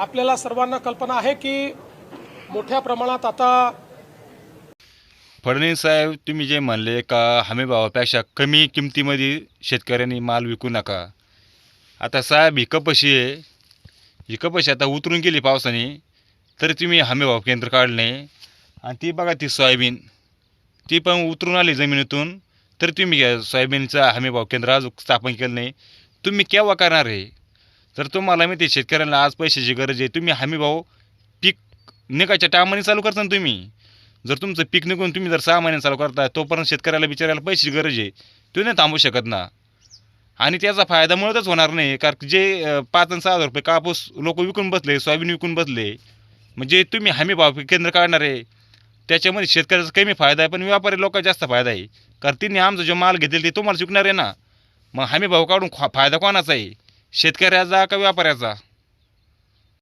आपल्याला सर्वांना कल्पना आहे की मोठ्या प्रमाणात आता फडणवीस साहेब तुम्ही जे म्हणले का हमीभावापेक्षा कमी किमतीमध्ये शेतकऱ्यांनी माल विकू नका. आता साहेब ही कपाशी आहे. ही कपाशी आता उतरून गेली पावसाने तरी तुम्ही हमीभाव केंद्र काढले. आणि ती बघा ती सोयाबीन. ती पण उतरून आली जमिनीतून तरी तुम्ही सोयाबीनचा हमी हमीभाव केंद्र अजून स्थापन केलं नाही. तुम्ही केव्हा करणार आहे जर तुम्हाला माहिती आहे शेतकऱ्यांना आज पैशाची गरज आहे. तुम्ही हमीभाव पीक निघायच्या टायमाने चालू करता ना तुम्ही. जर तुमचं पीक निघून तुम्ही जर सहा महिने चालू करताय तोपर्यंत शेतकऱ्याला बिचारायला पैशाची गरज आहे. तो नाही थांबू शकत ना. आणि त्याचा फायदा मिळतच होणार नाही कारण जे पाच आणि सहा हजार रुपये कापूस लोक विकून बसले सोयाबीन विकून बसले म्हणजे तुम्ही हमी भाव केंद्र काढणार आहे. त्याच्यामध्ये शेतकऱ्याचा कमी फायदा आहे पण व्यापारी लोकांचा जास्त फायदा आहे. कारण तिने आमचा जो माल घेतलेला ते तुम्हाला विकणार आहे ना. मग हमी भाव काढून फायदा कोणाचा आहे? शेतकऱ्याचा का व्यापाऱ्याचा?